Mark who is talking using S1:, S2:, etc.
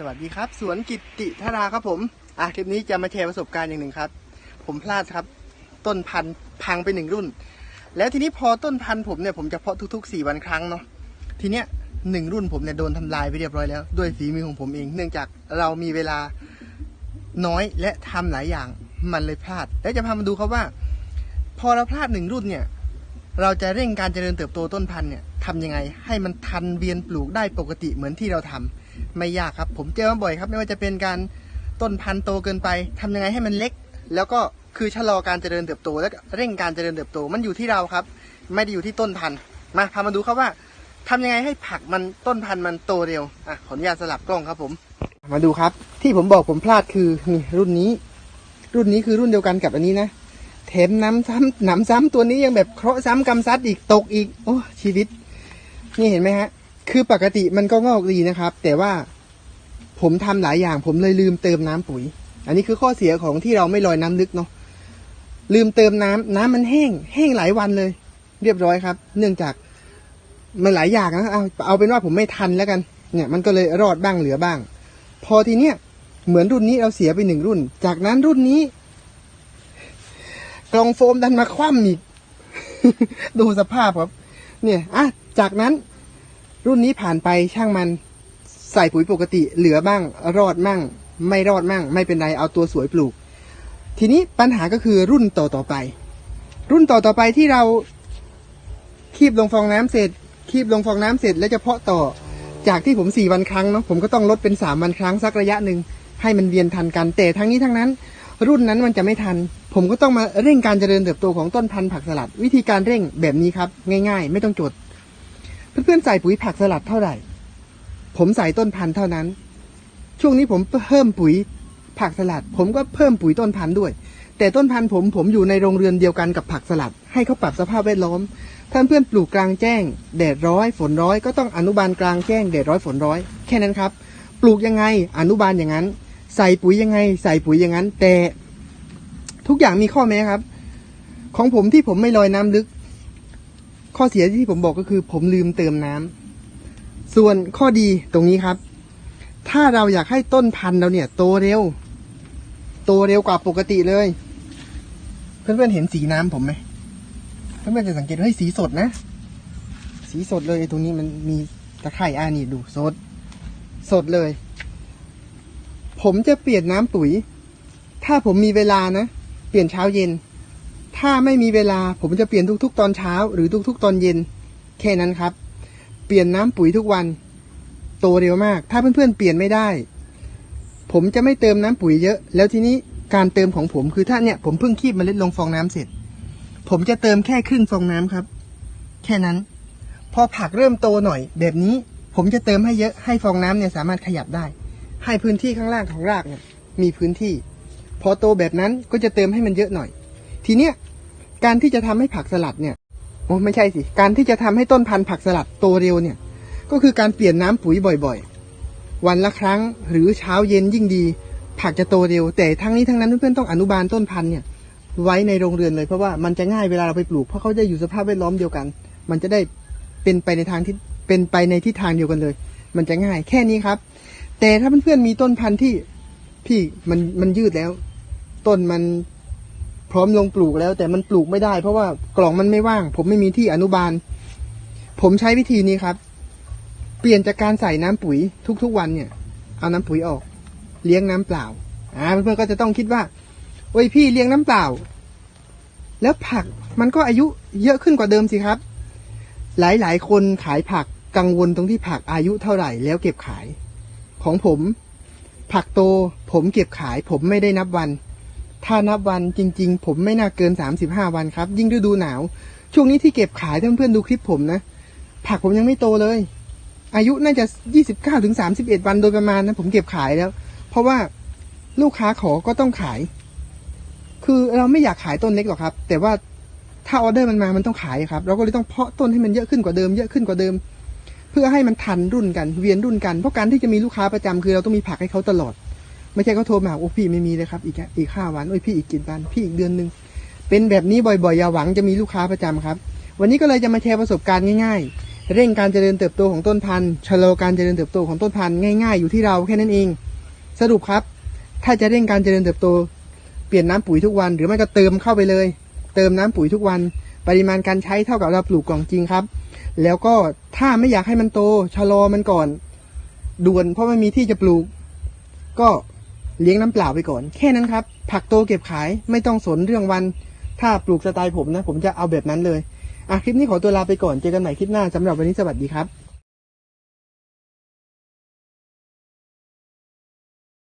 S1: สวัสดีครับ สวนกิติธาราครับผมอะคลิปนี้จะมาแชร์ประสบการณ์อย่างหนึ่งครับ ผมพลาดครับ ต้นพันธุ์พังไปหนึ่งรุ่น แล้วทีนี้พอต้นพันธุ์ผมเนี่ยผมจะเพาะทุกๆ4วันครั้งเนาะทีเนี้ยหนึ่งรุ่นผมเนี่ยโดนทำลายไปเรียบร้อยแล้วด้วยฝีมือของผมเอง เนื่องจากเรามีเวลาน้อยและทำหลายอย่างมันเลยพลาด แล้วจะพามาดูครับว่า พอเราพลาดหนึ่งรุ่นเนี่ย เราจะเร่งการเจริญเติบโตต้นพันธุ์เนี่ยทำยังไงให้มันทันเวียนปลูกได้ปกติเหมือนที่เราทำ ไม่ยากครับ ผมเจอมาบ่อยครับ ไม่ว่าจะเป็นการต้นพันธุ์โตเกินไปทำยังไงให้มันเล็ก แล้วก็คือชะลอการเจริญเติบโต แล้วเร่งการเจริญเติบโตมันอยู่ที่เราครับ ไม่ได้อยู่ที่ต้นพันธุ์มาพามาดูครับว่าทำยังไงให้ผักมันต้นพันธุ์มันโตเร็วอะขออนุญาตสลับกล้องครับผม มาดูครับ ที่ผมบอกผมพลาดคือนี่รุ่นนี้ รุ่นนี้คือรุ่นเดียวกันกับอันนี้นะแถมน้ำซ้ำหนำซ้ำตัวนี้ยังแบบเคราะห์ซ้ำกำซัดอีกตกอีก โอ้ชีวิต นี่เห็นไหมฮะ คือปกติมันก็งอกดีนะครับ แต่ว่าผมทำหลายอย่าง ผมเลยลืมเติมน้ำปุ๋ย อันนี้คือข้อเสียของที่เราไม่ลอยน้ำลึกเนาะลืมเติมน้ำน้ำมันแห้ง แห้งหลายวันเลย เรียบร้อยครับ เนื่องจากมันหลายอย่างนะเอาเอาเป็นว่าผมไม่ทันแล้วกัน เนี่ยมันก็เลยรอดบ้างเหลือบ้าง พอทีเนี้ยเหมือนรุ่นนี้เราเสียไปหนึ่งรุ่น จากนั้นรุ่นนี้ กล่องโฟมดันมาคว่ำอีก ดูสภาพครับ เนี่ยอะจากนั้น รุ่นนี้ผ่านไปช่างมันใส่ปุ๋ยปกติเหลือบ้าง รอดมั่ง ไม่รอดมั่ง ไม่เป็นไรเอาตัวสวยปลูก ทีนี้ปัญหาก็คือรุ่นต่อต่อไป รุ่นต่อต่อไปที่เราคีบลงฟองน้ำเสร็จคีบลงฟองน้ำเสร็จ แล้วจะเพาะต่อจากที่ผมสี่วันครั้งเนาะผมก็ต้องลดเป็นสามวันครั้งสักระยะหนึ่งให้มันเวียนทันกัน แต่ทั้งนี้ทั้งนั้น รุ่นนั้นมันจะไม่ทัน ผมก็ต้องมาเร่งการเจริญเติบโตของต้นพันธุ์ผักสลัด วิธีการเร่งแบบนี้ครับ ง่าย ๆ ไม่ต้องจด เพื่อนๆใส่ปุ๋ยผักสลัดเท่าไหร่ ผมใส่ต้นพันธุ์เท่านั้น ช่วงนี้ผมเพิ่มปุ๋ยผักสลัด ผมก็เพิ่มปุ๋ยต้นพันธุ์ด้วย แต่ต้นพันธุ์ผมผมอยู่ในโรงเรือนเดียวกันกับผักสลัด ให้เขาปรับสภาพแวดล้อมท่านเพื่อนปลูกกลางแจ้ง แดดร้อยฝนร้อยก็ต้องอนุบาลกลางแจ้งแดดร้อยฝนร้อยแค่นั้นครับ ปลูกยังไงอนุบาลอย่างนั้น ใส่ปุ๋ยยังไง ใส่ปุ๋ยอย่างนั้น แต่ทุกอย่างมีข้อแม้ครับ ของผมที่ผมไม่ลอยน้ำลึก ข้อเสียที่ผมบอกก็คือ ผมลืมเติมน้ำส่วนข้อดีตรงนี้ครับ ถ้าเราอยากให้ต้นพันธุ์เราเนี่ย โตเร็ว โตเร็วกว่าปกติเลย เพื่อนๆเห็นสีน้ำผมไหมเพื่อนๆจะสังเกตว่าเฮ้สีสดนะ สีสดเลยตรงนี้มันมีตะไคร่อ่านี่ดูสด สดเลย ผมจะเปลี่ยนน้ำปุ๋ย ถ้าผมมีเวลานะ เปลี่ยนเช้าเย็น ถ้าไม่มีเวลาผมจะเปลี่ยนทุกๆ ตอนเช้า หรือทุกๆ ตอนเย็น แค่นั้นครับ เปลี่ยนน้ำปุ๋ยทุกวัน โตเร็วมาก ถ้าเพื่อนๆเปลี่ยนไม่ได้ ผมจะไม่เติมน้ำปุ๋ยเยอะ แล้วทีนี้การเติมของผมคือถ้าเนี่ยผมเพิ่งคีบมเมล็ดลงฟองน้ำเสร็จ ผมจะเติมแค่ครึ่งฟองน้ำครับ แค่นั้น พอผักเริ่มโตหน่อย แบบนี้ผมจะเติมให้เยอะให้ฟองน้ำเนี่ยสามารถขยับได้ ให้พื้นที่ข้างล่างของรากเนี่ยมีพื้นที่ พอโตแบบนั้นก็จะเติมให้มันเยอะหน่อย ทีเนี้ยการที่จะทำให้ผักสลัดเนี่ยโอ้ไม่ใช่สิ การที่จะทำให้ต้นพันธุ์ผักสลัดโตเร็วเนี่ย ก็คือการเปลี่ยนน้ำปุ๋ยบ่อยๆ วันละครั้งหรือเช้าเย็นยิ่งดี ผักจะโตเร็ว แต่ทั้งนี้ทั้งนั้นเพื่อนๆต้องอนุบาลต้นพันธุ์เนี่ย ไว้ในโรงเรือนเลยเพราะว่ามันจะง่ายเวลาเราไปปลูกเพราะเขาจะอยู่สภาพแวดล้อมเดียวกัน มันจะได้เป็นไปในทางที่เป็นไปในทิศทางเดียวกันเลย มันจะง่ายแค่นี้ครับ แต่ถ้าเพื่อนๆมีต้นพันธุ์ที่พี่มันมันยืดแล้ว ต้นมัน ร้อมลงปลูกแล้ว แต่มันปลูกไม่ได้ เพราะว่ากล่องมันไม่ว่าง ผมไม่มีที่อนุบาล ผมใช้วิธีนี้ครับ เปลี่ยนจากการใส่น้ำปุ๋ยทุกๆวันเนี่ย เอาน้ำปุ๋ยออก เลี้ยงน้ำเปล่าอ่าเพื่อนๆก็จะต้องคิดว่าโอ้ยพี่เลี้ยงน้ำเปล่า แล้วผักมันก็อายุเยอะขึ้นกว่าเดิมสิครับ หลายๆ คนขายผักกังวลตรงที่ผักอายุเท่าไหร่แล้วเก็บขาย ของผม ผักโตผมเก็บขาย ผมไม่ได้นับวัน ถ้านับวันจริง ๆ ผมไม่น่าเกินสามสิบห้าวันครับ ยิ่งฤดูหนาว ช่วงนี้ที่เก็บขายถ้าเพื่อนๆดูคลิปผมนะ ผักผมยังไม่โตเลย อายุน่าจะยี่สิบเก้าถึงสามสิบเอ็ดวันโดยประมาณนะ ผมเก็บขายแล้ว เพราะว่าลูกค้าขอก็ต้องขาย คือเราไม่อยากขายต้นเล็กหรอกครับ แต่ว่าถ้าออเดอร์มันมามันต้องขายครับ เราก็เลยต้องเพาะต้นให้มันเยอะขึ้นกว่าเดิมเยอะขึ้นกว่าเดิม เพื่อให้มันทันรุ่นกันเวียนรุ่นกันเพราะการที่จะมีลูกค้าประจำคือเราต้องมีผักให้เขาตลอด ไม่ใช่เขาโทรมาโอ้พี่ไม่มีเลยครับ อีกอีกห้าวันโอ้ยพี่อีกกี่วันพี่อีกเดือนหนึ่งเป็นแบบนี้บ่อยๆอย่าหวังจะมีลูกค้าประจำครับ วันนี้ก็เลยจะมาแชร์ประสบการณ์ง่ายๆ เร่งการเจริญเติบโตของต้นพันธุ์ชะลอการเจริญเติบโตของต้นพันธุ์ง่ายๆ อยู่ที่เราแค่นั้นเอง สรุปครับ ถ้าจะเร่งการเจริญเติบโต เปลี่ยนน้ำปุ๋ยทุกวัน หรือไม่ก็เติมเข้าไปเลย เติมน้ำปุ๋ยทุกวัน ปริมาณการใช้เท่ากับเราปลูกกล่องจริงครับ แล้วก็ถ้าไม่อยากให้มันโตชะลอมันก่อน ด่วนเพราะไม่มีที่จะปลูก ก็ เลี้ยงน้ำเปล่าไปก่อน แค่นั้นครับ ผักโตเก็บขายไม่ต้องสนเรื่องวัน ถ้าปลูกสไตล์ผมนะ ผมจะเอาแบบนั้นเลย อะ คลิปนี้ขอตัวลาไปก่อน เจอกันใหม่คลิปหน้าสำหรับวันนี้สวัสดีครับ